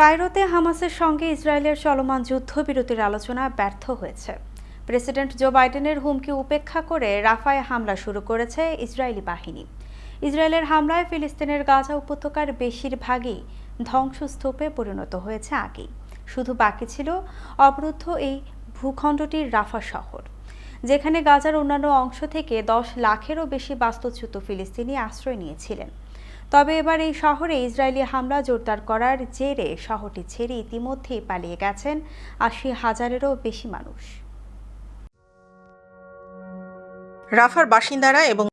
কায়রোতে হামাসের সঙ্গে ইসরায়েলের চলমান যুদ্ধবিরতির আলোচনা ব্যর্থ হয়েছে। প্রেসিডেন্ট জো বাইডেনের হুমকি উপেক্ষা করে রাফায় হামলা শুরু করেছে ইসরায়েলি বাহিনী। ইসরায়েলের হামলায় ফিলিস্তিনের গাজা উপত্যকার বেশিরভাগই ধ্বংসস্তূপে পরিণত হয়েছে আগেই। শুধু বাকি ছিল অবরুদ্ধ এই ভূখণ্ডটির রাফা শহর, যেখানে গাজার অন্যান্য অংশ থেকে দশ লাখেরও বেশি বাস্তুচ্যুত ফিলিস্তিনি আশ্রয় নিয়েছিলেন। তবে এবার এই শহরে ইসরায়েলি হামলা জোরদার করার জেরে শহরটি ছেড়ে ইতিমধ্যেই পালিয়ে গেছেন আশি হাজারেরও বেশি মানুষ। রাফার বাসিন্দারা এবং